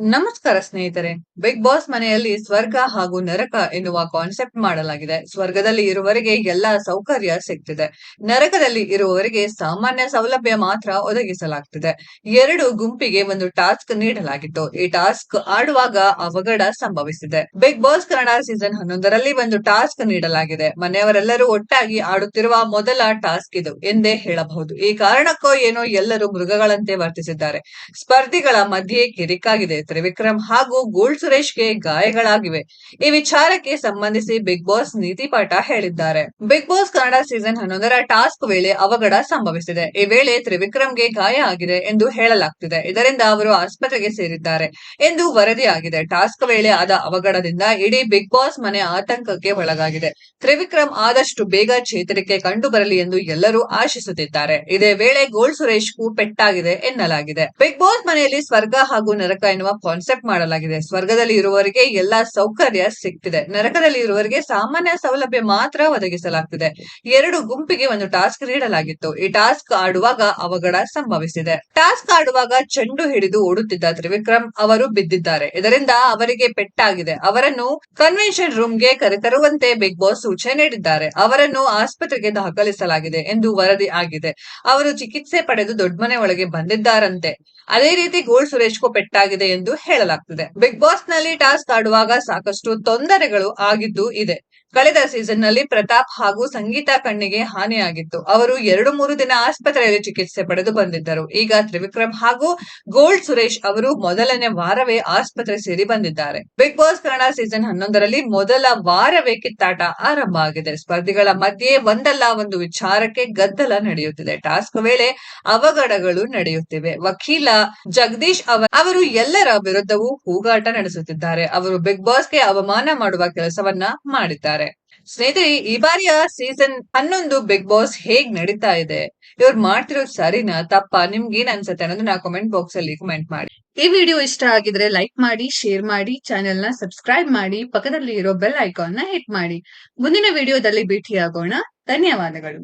ನಮಸ್ಕಾರ ಸ್ನೇಹಿತರೆ big boss ಮನೆಯಲ್ಲಿ ಸ್ವರ್ಗ ಹಾಗೂ ನರಕ ಎನ್ನುವ ಕಾನ್ಸೆಪ್ಟ್ ಮಾಡಲಾಗಿದೆ. ಸ್ವರ್ಗದಲ್ಲಿ ಇರುವವರಿಗೆ ಎಲ್ಲಾ ಸೌಕರ್ಯ ಸಿಗ್ತಿದೆ. ನರಕದಲ್ಲಿ ಇರುವವರಿಗೆ ಸಾಮಾನ್ಯ ಸೌಲಭ್ಯ ಮಾತ್ರ ಒದಗಿಸಲಾಗ್ತಿದೆ. ಎರಡು ಗುಂಪಿಗೆ ಒಂದು ಟಾಸ್ಕ್ ನೀಡಲಾಗಿತ್ತು. ಈ ಟಾಸ್ಕ್ ಆಡುವಾಗ ಅವಘಡ ಸಂಭವಿಸಿದೆ. ಬಿಗ್ ಬಾಸ್ ಕನ್ನಡ ಸೀಸನ್ ಹನ್ನೊಂದರಲ್ಲಿ ಒಂದು ಟಾಸ್ಕ್ ನೀಡಲಾಗಿದೆ. ಮನೆಯವರೆಲ್ಲರೂ ಒಟ್ಟಾಗಿ ಆಡುತ್ತಿರುವ ಮೊದಲ ಟಾಸ್ಕ್ ಇದು ಎಂದೇ ಹೇಳಬಹುದು. ಈ ಕಾರಣಕ್ಕೋ ಏನೋ ಎಲ್ಲರೂ ಮೃಗಗಳಂತೆ ವರ್ತಿಸಿದ್ದಾರೆ. ಸ್ಪರ್ಧಿಗಳ ಮಧ್ಯೆ ಕಿರಿಕಾಗಿದೆ. ತ್ರಿವಿಕ್ರಮ್ ಹಾಗೂ ಗೋಲ್ಡ್ ಸುರೇಶ್ಗೆ ಗಾಯಗಳಾಗಿವೆ. ಈ ವಿಚಾರಕ್ಕೆ ಸಂಬಂಧಿಸಿ ಬಿಗ್ ಬಾಸ್ ನೀತಿ ಪಾಠ ಹೇಳಿದ್ದಾರೆ. ಬಿಗ್ ಬಾಸ್ ಕನ್ನಡ ಸೀಸನ್ ಹನ್ನೊಂದರ ಟಾಸ್ಕ್ ವೇಳೆ ಅವಘಡ ಸಂಭವಿಸಿದೆ. ಈ ವೇಳೆ ತ್ರಿವಿಕ್ರಮ್ಗೆ ಗಾಯ ಆಗಿದೆ ಎಂದು ಹೇಳಲಾಗ್ತಿದೆ. ಇದರಿಂದ ಅವರು ಆಸ್ಪತ್ರೆಗೆ ಸೇರಿದ್ದಾರೆ ಎಂದು ವರದಿಯಾಗಿದೆ. ಟಾಸ್ಕ್ ವೇಳೆ ಆದ ಅವಘಡದಿಂದ ಇಡೀ ಬಿಗ್ ಬಾಸ್ ಮನೆ ಆತಂಕಕ್ಕೆ ಒಳಗಾಗಿದೆ. ತ್ರಿವಿಕ್ರಮ್ ಆದಷ್ಟು ಬೇಗ ಚೇತರಿಕೆ ಕಂಡು ಬರಲಿ ಎಂದು ಎಲ್ಲರೂ ಆಶಿಸುತ್ತಿದ್ದಾರೆ. ಇದೇ ವೇಳೆ ಗೋಲ್ಡ್ ಸುರೇಶ್ಗೂ ಪೆಟ್ಟಾಗಿದೆ ಎನ್ನಲಾಗಿದೆ. ಬಿಗ್ ಬಾಸ್ ಮನೆಯಲ್ಲಿ ಸ್ವರ್ಗ ಹಾಗೂ ನರಕ ಎನ್ನುವ ಕಾನ್ಸೆಪ್ಟ್ ಮಾಡಲಾಗಿದೆ. ಸ್ವರ್ಗದಲ್ಲಿ ಇರುವವರಿಗೆ ಎಲ್ಲಾ ಸೌಕರ್ಯ ಸಿಗ್ತಿದೆ. ನರಕದಲ್ಲಿ ಇರುವವರಿಗೆ ಸಾಮಾನ್ಯ ಸೌಲಭ್ಯ ಮಾತ್ರ ಒದಗಿಸಲಾಗ್ತಿದೆ. ಎರಡು ಗುಂಪಿಗೆ ಒಂದು ಟಾಸ್ಕ್ ನೀಡಲಾಗಿತ್ತು. ಈ ಟಾಸ್ಕ್ ಆಡುವಾಗ ಅವಘಡ ಸಂಭವಿಸಿದೆ. ಟಾಸ್ಕ್ ಆಡುವಾಗ ಚೆಂಡು ಹಿಡಿದು ಓಡುತ್ತಿದ್ದ ತ್ರಿವಿಕ್ರಮ್ ಅವರು ಬಿದ್ದಿದ್ದಾರೆ. ಇದರಿಂದ ಅವರಿಗೆ ಪೆಟ್ಟಾಗಿದೆ. ಅವರನ್ನು ಕನ್ವೆನ್ಷನ್ ರೂಮ್ಗೆ ಕರೆತರುವಂತೆ ಬಿಗ್ ಬಾಸ್ ಸೂಚನೆ ನೀಡಿದ್ದಾರೆ. ಅವರನ್ನು ಆಸ್ಪತ್ರೆಗೆ ದಾಖಲಿಸಲಾಗಿದೆ ಎಂದು ವರದಿ ಆಗಿದೆ. ಅವರು ಚಿಕಿತ್ಸೆ ಪಡೆದು ದೊಡ್ಡ ಮನೆ ಒಳಗೆ ಬಂದಿದ್ದಾರಂತೆ. ಅದೇ ರೀತಿ ಗೋಲ್ಡ್ ಸುರೇಶ್ಗೂ ಪೆಟ್ಟಾಗಿದೆ ಎಂದು ಹೇಳಲಾಗ್ತಿದೆ. ಬಿಗ್ ಬಾಸ್ನಲ್ಲಿ ಟಾಸ್ಕ್ ಆಡುವಾಗ ಸಾಕಷ್ಟು ತೊಂದರೆಗಳು ಆಗಿದ್ದು ಇದೆ. ಕಳೆದ ಸೀಸನ್ನಲ್ಲಿ ಪ್ರತಾಪ್ ಹಾಗೂ ಸಂಗೀತ ಕಣ್ಣಿಗೆ ಹಾನಿಯಾಗಿತ್ತು. ಅವರು ಎರಡು ಮೂರು ದಿನ ಆಸ್ಪತ್ರೆಯಲ್ಲಿ ಚಿಕಿತ್ಸೆ ಪಡೆದು ಬಂದಿದ್ದರು. ಈಗ ತ್ರಿವಿಕ್ರಮ್ ಹಾಗೂ ಗೋಲ್ಡ್ ಸುರೇಶ್ ಅವರು ಮೊದಲನೇ ವಾರವೇ ಆಸ್ಪತ್ರೆ ಸೇರಿ ಬಂದಿದ್ದಾರೆ. ಬಿಗ್ ಬಾಸ್ ಕನ್ನಡ ಸೀಸನ್ ಹನ್ನೊಂದರಲ್ಲಿ ಮೊದಲ ವಾರವೇ ಕಿತ್ತಾಟ ಆರಂಭ ಆಗಿದೆ. ಸ್ಪರ್ಧಿಗಳ ಮಧ್ಯೆ ಒಂದಲ್ಲ ಒಂದು ವಿಚಾರಕ್ಕೆ ಗದ್ದಲ ನಡೆಯುತ್ತಿದೆ. ಟಾಸ್ಕ್ ವೇಳೆ ಅವಘಡಗಳು ನಡೆಯುತ್ತಿವೆ. ವಕೀಲ ಜಗದೀಶ್ ಅವರು ಎಲ್ಲರ ವಿರುದ್ಧವೂ ಹೂಗಾಟ ನಡೆಸುತ್ತಿದ್ದಾರೆ. ಅವರು ಬಿಗ್ ಬಾಸ್ಗೆ ಅವಮಾನ ಮಾಡುವ ಕೆಲಸವನ್ನ ಮಾಡಿದ್ದಾರೆ. ಸ್ನೇಹಿತರೆ, ಈ ಬಾರಿಯ ಸೀಸನ್ ಹನ್ನೊಂದು ಬಿಗ್ ಬಾಸ್ ಹೇಗ್ ನಡೀತಾ ಇದೆ? ಇವ್ರು ಮಾಡ್ತಿರೋದು ಸರಿನಾ? ತಪ್ಪಾ? ನಿಮ್ಗೆ ಏನ್ ಅನ್ಸುತ್ತೆ ಅನ್ನೋದನ್ನ ಕಮೆಂಟ್ ಬಾಕ್ಸ್ ಅಲ್ಲಿ ಕಮೆಂಟ್ ಮಾಡಿ. ಈ ವಿಡಿಯೋ ಇಷ್ಟ ಆಗಿದ್ರೆ ಲೈಕ್ ಮಾಡಿ ಶೇರ್ ಮಾಡಿ ಚಾನೆಲ್ನ ಸಬ್ಸ್ಕ್ರೈಬ್ ಮಾಡಿ ಪಕ್ಕದಲ್ಲಿ ಇರೋ ಬೆಲ್ ಐಕಾನ್ನ ಹಿಟ್ ಮಾಡಿ. ಮುಂದಿನ ವಿಡಿಯೋದಲ್ಲಿ ಭೇಟಿಯಾಗೋಣ. ಧನ್ಯವಾದಗಳು.